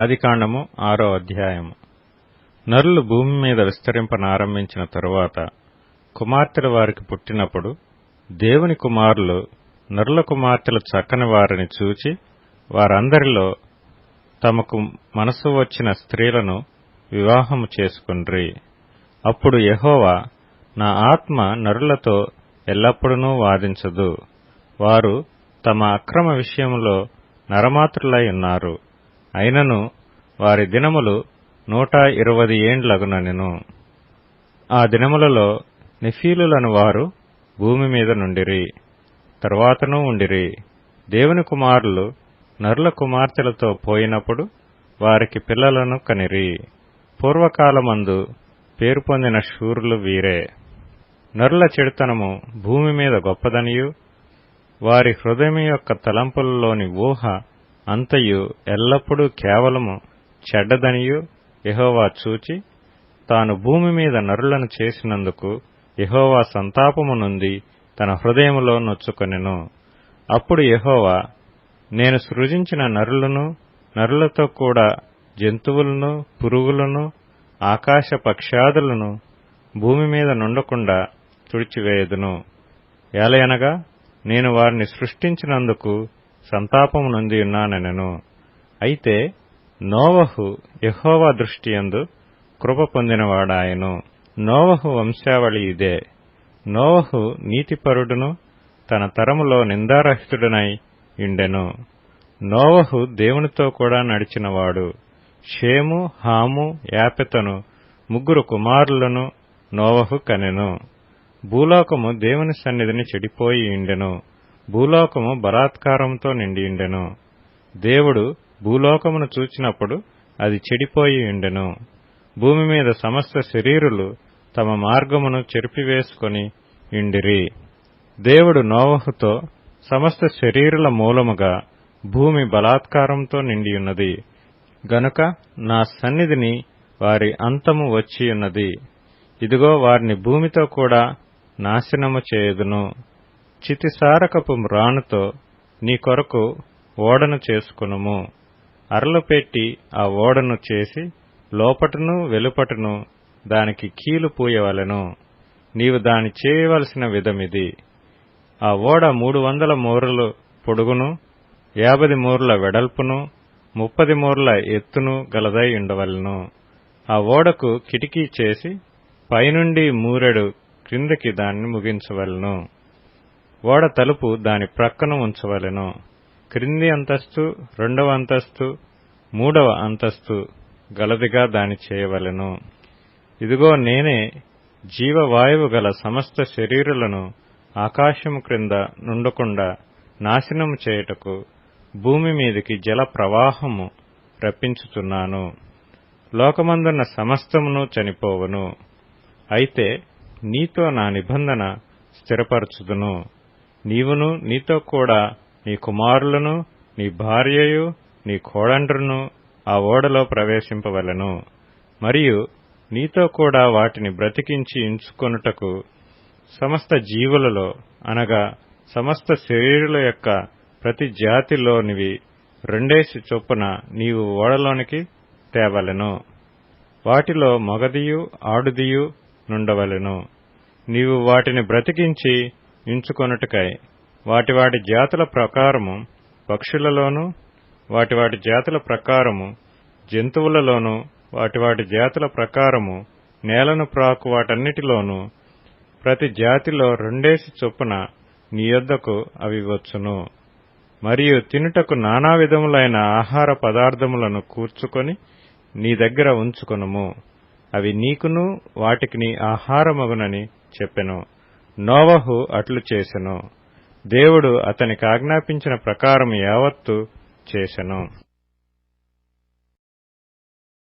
ఆదికాండము ఆరో అధ్యాయము. నరులు భూమి మీద విస్తరింపనారంభించిన తరువాత కుమార్తెలు వారికి పుట్టినప్పుడు దేవుని కుమారులు నరుల కుమార్తెలు చక్కని వారిని చూచి వారందరిలో తమకు మనసు వచ్చిన స్త్రీలను వివాహము చేసుకుండ్రి అప్పుడు యహోవా నా ఆత్మ నరులతో ఎల్లప్పుడూ వాదించదు. వారు తమ అక్రమ విషయంలో నరమాతృలై ఉన్నారు. అయినను వారి దినములు నూట ఇరవది ఏండ్లగునెను ఆ దినములలో నెఫీలులను వారు భూమి మీద నుండిరి తరువాతనూ ఉండిరి. దేవుని కుమారులు నరుల కుమార్తెలతో పోయినప్పుడు వారికి పిల్లలను కనిరి. పూర్వకాలమందు పేరు పొందిన శూరులు వీరే. నరుల చెడుతనము భూమి మీద గొప్పదనియు వారి హృదయం యొక్క తలంపులలోని ఊహ అంతయు ఎల్లప్పుడూ కేవలము చెడ్డదనియు యెహోవా చూచి తాను భూమి మీద నరులను చేసినందుకు యెహోవా సంతాపము నుండి తన హృదయములో నొచ్చుకొనెను. అప్పుడు ఎహోవా నేను సృజించిన నరులను నరులతో కూడా జంతువులను పురుగులను ఆకాశ పక్షాదులను భూమి మీద నుండకుండా తుడిచివేయదును. ఏలయనగా నేను వారిని సృష్టించినందుకు సంతాపము నుండి ఉన్నానెనను అయితే నోవహు యహోవా దృష్టియందు కృప పొందినవాడాయను. నోవహు వంశావళి ఇదే. నోవహు నీతిపరుడును తన తరములో నిందారహితుడనై ఇండెను నోవహు దేవునితో కూడా నడిచినవాడు. షేము హాము యాపెతను ముగ్గురు కుమారులను నోవహు కనెను. భూలోకము దేవుని సన్నిధిని చెడిపోయి ఇండెను భూలోకము బలాత్కారంతో నిండియుండెను దేవుడు భూలోకమును చూచినప్పుడు అది చెడిపోయి ఉండెను. భూమి మీద సమస్త శరీరులు తమ మార్గమును చెరిపివేసుకొని ఇండిరి దేవుడు నోవహుతో సమస్త శరీరుల మూలముగా భూమి బలాత్కారంతో నిండియున్నది గనుక నా సన్నిధిని వారి అంతము వచ్చియున్నది ఇదిగో వారిని భూమితో కూడా నాశనము చేయుదును. చితిసారకపు మ్రానుతో నీ కొరకు ఓడను చేసుకునుము. అరలు పెట్టి ఆ ఓడను చేసి లోపటను వెలుపటను దానికి కీలు పూయవలెను. నీవు దాని చేయవలసిన విధమిది. ఆ ఓడ మూడు వందల మూరలు పొడుగును యాభై మూరల వెడల్పును ముప్పది మూరల ఎత్తును గలదై ఉండవలను. ఆ ఓడకు కిటికీ చేసి పైనుండి మూరెడు క్రిందకి దాన్ని ముగించవలను. ఓడ తలుపు దాని ప్రక్కన ఉంచవలెను. క్రింది అంతస్తు రెండవ అంతస్తు మూడవ అంతస్తు గలదిగా దాని చేయవలెను. ఇదిగో నేనే జీవవాయువు గల సమస్త శరీరులను ఆకాశము క్రింద నుండకుండా నాశనము చేయుటకు భూమి మీదికి జల ప్రవాహము రప్పించుచున్నాను లోకమందున్న సమస్తమును చనిపోవును. అయితే నీతో నా నిబంధన స్థిరపరచుదును. నీవును నీతో కూడా నీ కుమారులను నీ భార్యయు నీ కోడండ్రును ఆ ఓడలో ప్రవేశింపవలెను. మరియు నీతో కూడా వాటిని బ్రతికించి ఇంచుకొనుటకు సమస్త జీవులలో అనగా సమస్త శరీరుల యొక్క ప్రతి జాతిలోనివి రెండేసి చొప్పున నీవు ఓడలోనికి తేవలెను. వాటిలో మగదియు ఆడుదియు నుండవలెను. నీవు వాటిని బ్రతికించి ఉంచుకొనుటకై వాటి వాటి జాతుల ప్రకారము పక్షులలోనూ వాటి వాటి జాతుల ప్రకారము జంతువులలోనూ వాటి వాటి జాతుల ప్రకారము నేలను ప్రాకు వాటన్నిటిలోనూ ప్రతి జాతిలో రెండేసి చొప్పున నీ యొద్దకు అవి వచ్చును. మరియు తినుటకు నానా విధములైన ఆహార పదార్థములను కూర్చుకొని నీ దగ్గర ఉంచుకొనుము. అవి నీకును వాటికి నీ ఆహారమగునని చెప్పెను. నోవహు అట్లు చేసెను. దేవుడు అతనికి ఆజ్ఞాపించిన ప్రకారం యావత్తు చేసెను.